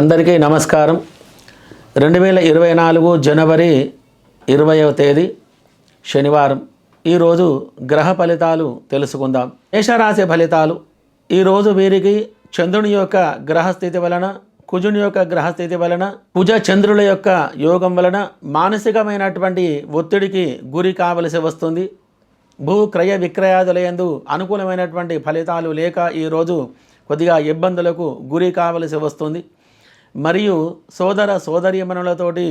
అందరికీ నమస్కారం. రెండు వేల ఇరవై నాలుగు జనవరి ఇరవైవ తేదీ శనివారం. ఈరోజు గ్రహ ఫలితాలు తెలుసుకుందాం. మేషరాశి ఫలితాలు. ఈరోజు వీరికి చంద్రుని యొక్క గ్రహస్థితి వలన కుజుని యొక్క గ్రహస్థితి వలన కుజ చంద్రుల యొక్క యోగం వలన మానసికమైనటువంటి ఒత్తిడికి గురి కావలసి వస్తుంది. భూ క్రయ విక్రయాదులయందు అనుకూలమైనటువంటి ఫలితాలు లేక ఈరోజు కొద్దిగా ఇబ్బందులకు గురి కావలసి వస్తుంది. మరియు సోదర సోదరీమణులతోటి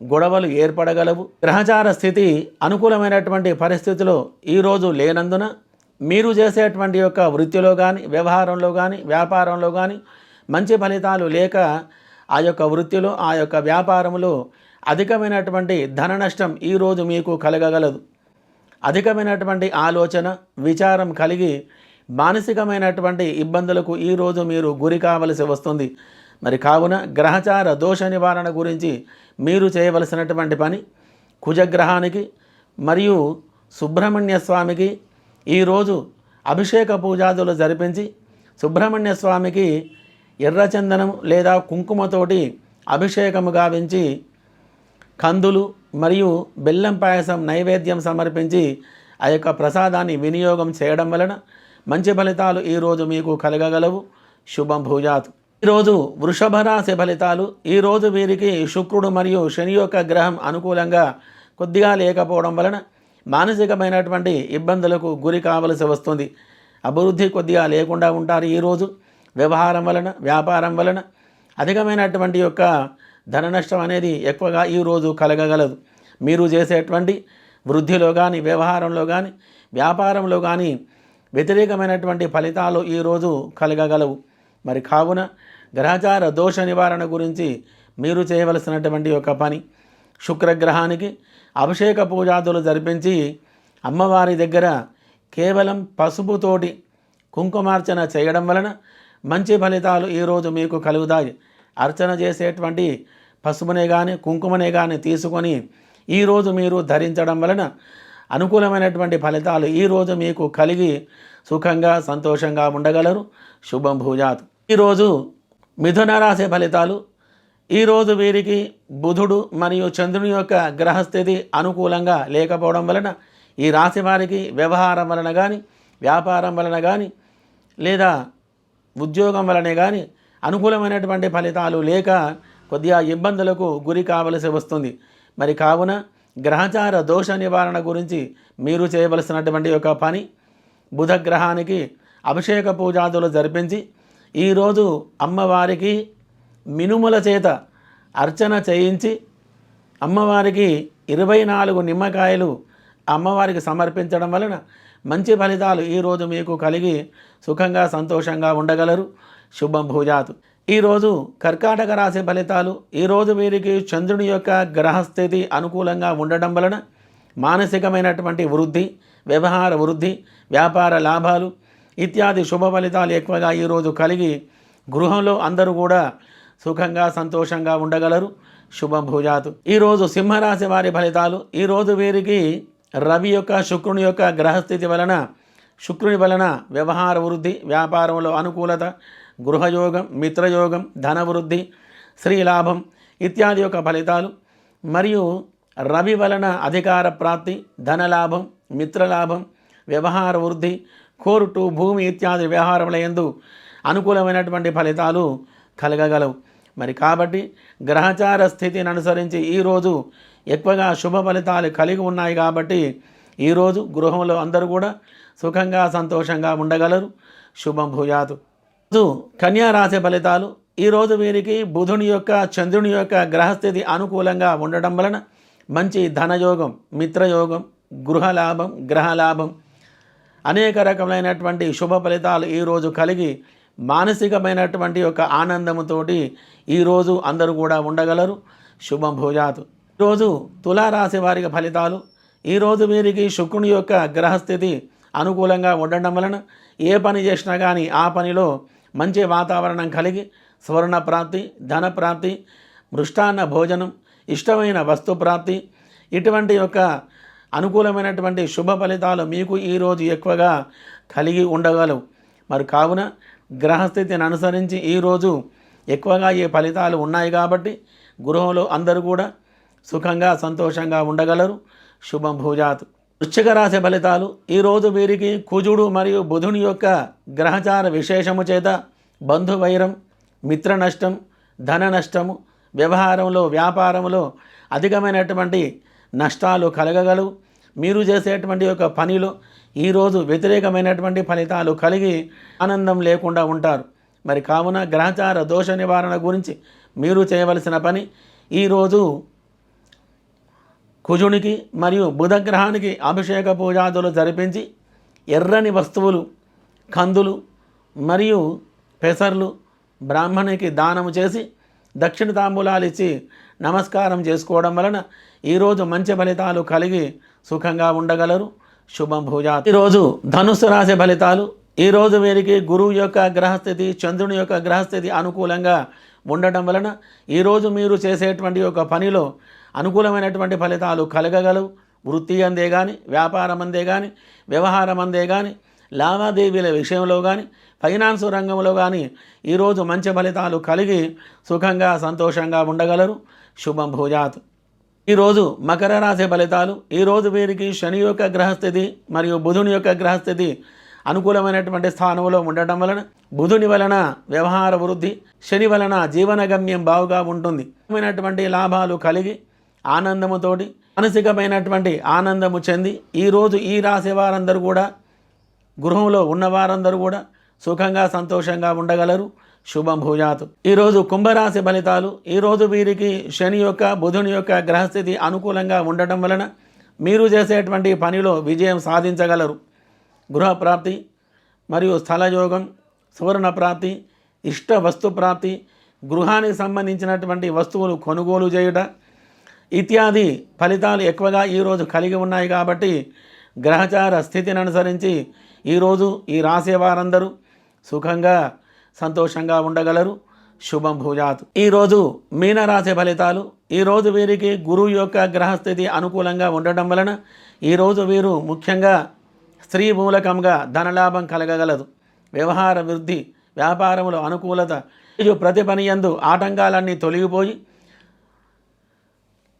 గొడవలు ఏర్పడగలవు. గ్రహచార స్థితి అనుకూలమైనటువంటి పరిస్థితిలో ఈరోజు లేనందున మీరు చేసేటువంటి యొక్క వృత్తిలో కానీ వ్యవహారంలో కానీ వ్యాపారంలో కానీ మంచి ఫలితాలు లేక ఆ యొక్క వృత్తిలో ఆ యొక్క వ్యాపారంలో అధికమైనటువంటి ధన నష్టం ఈరోజు మీకు కలగగలదు. అధికమైనటువంటి ఆలోచన విచారం కలిగి మానసికమైనటువంటి ఇబ్బందులకు ఈరోజు మీరు గురి కావలసి వస్తుంది. మరి కావున గ్రహచార దోష నివారణ గురించి మీరు చేయవలసినటువంటి పని కుజగ్రహానికి మరియు సుబ్రహ్మణ్య స్వామికి ఈరోజు అభిషేక పూజాదులు జరిపించి సుబ్రహ్మణ్య స్వామికి ఎర్రచందనం లేదా కుంకుమతోటి అభిషేకము గావించి కందులు మరియు బెల్లం పాయసం నైవేద్యం సమర్పించి ఆ యొక్క ప్రసాదాన్ని వినియోగం చేయడం వలన మంచి ఫలితాలు ఈరోజు మీకు కలగగలవు. శుభం భూజాత్. ఈరోజు వృషభ రాశి ఫలితాలు ఈరోజు వీరికి శుక్రుడు మరియు శని యొక్క గ్రహం అనుకూలంగా కొద్దిగా లేకపోవడం వలన మానసికమైనటువంటి ఇబ్బందులకు గురి కావలసి వస్తుంది. అభివృద్ధి కొద్దిగా లేకుండా ఉంటారు ఈరోజు వ్యవహారం వలన వ్యాపారం వలన అధికమైనటువంటి యొక్క ధన నష్టం అనేది ఎక్కువగా ఈరోజు కలగగలదు. మీరు చేసేటువంటి వృద్ధిలో కానీ వ్యవహారంలో కానీ వ్యాపారంలో కానీ వ్యతిరేకమైనటువంటి ఫలితాలు ఈరోజు కలగగలవు. మరి కావున గ్రహచార దోష నివారణ గురించి మీరు చేయవలసినటువంటి ఒక పని. శుక్రగ్రహానికి అభిషేక పూజాదులు జరిపించి అమ్మవారి దగ్గర కేవలం పసుపుతోటి కుంకుమార్చన చేయడం వలన మంచి ఫలితాలు ఈరోజు మీకు కలుగుతాయి. అర్చన చేసేటువంటి పసుపునే కానీ కుంకుమనే కానీ తీసుకొని ఈరోజు మీరు ధరించడం వలన అనుకూలమైనటువంటి ఫలితాలు ఈరోజు మీకు కలిగి సుఖంగా సంతోషంగా ఉండగలరు. శుభం భూజాత్. ఈరోజు మిథున రాశి ఫలితాలు ఈరోజు వీరికి బుధుడు మరియు చంద్రుని యొక్క గ్రహస్థితి అనుకూలంగా లేకపోవడం వలన ఈ రాశి వారికి వ్యవహారం వలన కానీ వ్యాపారం వలన కానీ లేదా ఉద్యోగం వలనే కానీ అనుకూలమైనటువంటి ఫలితాలు లేక కొద్దిగా ఇబ్బందులకు గురి కావలసి వస్తుంది. మరి కావున గ్రహచార దోష నివారణ గురించి మీరు చేయవలసినటువంటి ఒక పని బుధ గ్రహానికి అభిషేక పూజాదులు జరిపించి ఈరోజు అమ్మవారికి మినుముల చేత అర్చన చేయించి అమ్మవారికి ఇరవై నాలుగు నిమ్మకాయలు అమ్మవారికి సమర్పించడం వలన మంచి ఫలితాలు ఈరోజు మీకు కలిగి సుఖంగా సంతోషంగా ఉండగలరు. శుభం భూజాతు. ఈరోజు కర్కాటక రాశి ఫలితాలు ఈరోజు వీరికి చంద్రుని యొక్క గ్రహస్థితి అనుకూలంగా ఉండడం వలన మానసికమైనటువంటి వృద్ధి వ్యవహార వృద్ధి వ్యాపార లాభాలు ఇత్యాది శుభ ఫలితాలు ఎక్కువగా ఈరోజు కలిగి గృహంలో అందరూ కూడా సుఖంగా సంతోషంగా ఉండగలరు. శుభం భూజాతు. ఈరోజు సింహరాశి వారి ఫలితాలు. ఈరోజు వీరికి రవి యొక్క శుక్రుని యొక్క గ్రహస్థితి వలన శుక్రుని వలన వ్యవహార వృద్ధి వ్యాపారంలో అనుకూలత గృహయోగం మిత్రయోగం ధనవృద్ధి శ్రీలాభం ఇత్యాది యొక్క ఫలితాలు. మరియు రవి వలన అధికార ప్రాప్తి ధనలాభం మిత్రలాభం వ్యవహార వృద్ధి కోర్టు భూమి ఇత్యాది వ్యవహారముల ఎందు అనుకూలమైనటువంటి ఫలితాలు కలగగలవు. మరి కాబట్టి గ్రహచార స్థితిని అనుసరించి ఈరోజు ఎక్కువగా శుభ ఫలితాలు కలిగి ఉన్నాయి కాబట్టి ఈరోజు గృహంలో అందరూ కూడా సుఖంగా సంతోషంగా ఉండగలరు. శుభం భూయాతు. రోజు కన్యా రాశి ఫలితాలు ఈరోజు వీరికి బుధుని యొక్క చంద్రుని యొక్క గ్రహస్థితి అనుకూలంగా ఉండడం వలన మంచి ధనయోగం మిత్రయోగం గృహలాభం గ్రహలాభం అనేక రకములైనటువంటి శుభ ఫలితాలు ఈరోజు కలిగి మానసికమైనటువంటి యొక్క ఆనందముతోటి ఈరోజు అందరూ కూడా ఉండగలరు. శుభం భోజాతు. ఈరోజు తులారాశి వారికి ఫలితాలు. ఈరోజు వీరికి శుక్రుని యొక్క గ్రహస్థితి అనుకూలంగా ఉండడం వలన ఏ పని చేసినా కానీ ఆ పనిలో మంచి వాతావరణం కలిగి స్వర్ణ ప్రాప్తి ధన ప్రాప్తి మృష్టాన్న భోజనం ఇష్టమైన వస్తు ప్రాప్తి ఇటువంటి యొక్క అనుకూలమైనటువంటి శుభ ఫలితాలు మీకు ఈరోజు ఎక్కువగా కలిగి ఉండగలవు. మరి కావున గ్రహస్థితిని అనుసరించి ఈరోజు ఎక్కువగా ఈ ఫలితాలు ఉన్నాయి కాబట్టి గృహంలో అందరూ కూడా సుఖంగా సంతోషంగా ఉండగలరు. శుభం భూజాత్. వృశ్చిక రాశి ఫలితాలు ఈరోజు వీరికి కుజుడు మరియు బుధుని యొక్క గ్రహచార విశేషము చేత బంధువైరం మిత్ర నష్టం ధన నష్టము వ్యవహారంలో వ్యాపారంలో అధికమైనటువంటి నష్టాలు కలగగలవు. మీరు చేసేటువంటి యొక్క పనిలో ఈరోజు వ్యతిరేకమైనటువంటి ఫలితాలు కలిగి ఆనందం లేకుండా ఉంటారు. మరి కావున గ్రహచార దోష నివారణ గురించి మీరు చేయవలసిన పని ఈరోజు కుజునికి మరియు బుధగ్రహానికి అభిషేక పూజాదులు జరిపించి ఎర్రని వస్తువులు కందులు మరియు పెసర్లు బ్రాహ్మణికి దానము చేసి దక్షిణ తాంబూలాలు ఇచ్చి నమస్కారం చేసుకోవడం వలన ఈరోజు మంచి ఫలితాలు కలిగి సుఖంగా ఉండగలరు. శుభం భూజా ఈరోజు ధనుస్సు రాశి ఫలితాలు. ఈరోజు వీరికి గురువు యొక్క గ్రహస్థితి చంద్రుని యొక్క గ్రహస్థితి అనుకూలంగా ఉండటం వలన ఈరోజు మీరు చేసేటువంటి ఒక పనిలో అనుకూలమైనటువంటి ఫలితాలు కలగగలవు. వృత్తి అందే కానీ వ్యాపారం అందే కానీ వ్యవహారం అందే కానీ లావాదేవీల విషయంలో కానీ ఫైనాన్స్ రంగంలో కానీ ఈరోజు మంచి ఫలితాలు కలిగి సుఖంగా సంతోషంగా ఉండగలరు. శుభం భూజాత్. ఈరోజు మకర రాశి ఫలితాలు ఈరోజు వీరికి శని యొక్క గ్రహస్థితి మరియు బుధుని యొక్క గ్రహస్థితి అనుకూలమైనటువంటి స్థానంలో ఉండటం వలన బుధుని వలన వ్యవహార వృద్ధి శని వలన జీవన గమ్యం బావుగా ఉంటుంది. మైనటువంటి లాభాలు కలిగి ఆనందముతోటి మానసికమైనటువంటి ఆనందము చెంది ఈరోజు ఈ రాశి వారందరూ కూడా గృహంలో ఉన్నవారందరూ కూడా సుఖంగా సంతోషంగా ఉండగలరు. శుభం భూజాతు. ఈరోజు కుంభరాశి ఫలితాలు ఈరోజు వీరికి శని యొక్క బుధుని యొక్క గ్రహస్థితి అనుకూలంగా ఉండటం వలన మీరు చేసేటువంటి పనిలో విజయం సాధించగలరు. గృహప్రాప్తి మరియు స్థలయోగం సువర్ణ ప్రాప్తి ఇష్ట వస్తు ప్రాప్తి గృహానికి సంబంధించినటువంటి వస్తువులు కొనుగోలు చేయుట ఇత్యాది ఫలితాలు ఎక్కువగా ఈరోజు కలిగి ఉన్నాయి కాబట్టి గ్రహచార స్థితిని అనుసరించి ఈరోజు ఈ రాసే వారందరూ సుఖంగా సంతోషంగా ఉండగలరు. శుభం భూజాత్. ఈరోజు మీనరాశి ఫలితాలు ఈరోజు వీరికి గురువు యొక్క గ్రహస్థితి అనుకూలంగా ఉండటం వలన ఈరోజు వీరు ముఖ్యంగా స్త్రీ మూలకంగా ధనలాభం కలగగలదు. వ్యవహార వృద్ధి వ్యాపారములో అనుకూలత ఈరోజు ప్రతి పని యందు ఆటంకాలన్నీ తొలగిపోయి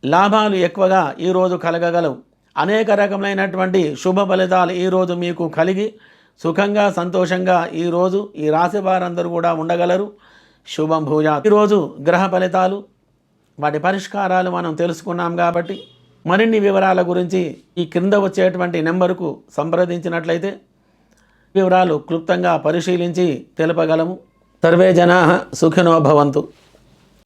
లాభాలు ఎక్కువగా ఈరోజు కలగగలవు. అనేక రకమైనటువంటి శుభ ఫలితాలు ఈరోజు మీకు కలిగి సుఖంగా సంతోషంగా ఈరోజు ఈ రాశి వారందరూ కూడా ఉండగలరు. శుభం భూజ. ఈరోజు గ్రహ ఫలితాలు వాటి పరిష్కారాలు మనం తెలుసుకున్నాం కాబట్టి మరిన్ని వివరాల గురించి ఈ క్రింద వచ్చేటువంటి నెంబరుకు సంప్రదించినట్లయితే వివరాలు క్లుప్తంగా పరిశీలించి తెలుపగలము. సర్వే జనా సుఖినో భవంతు.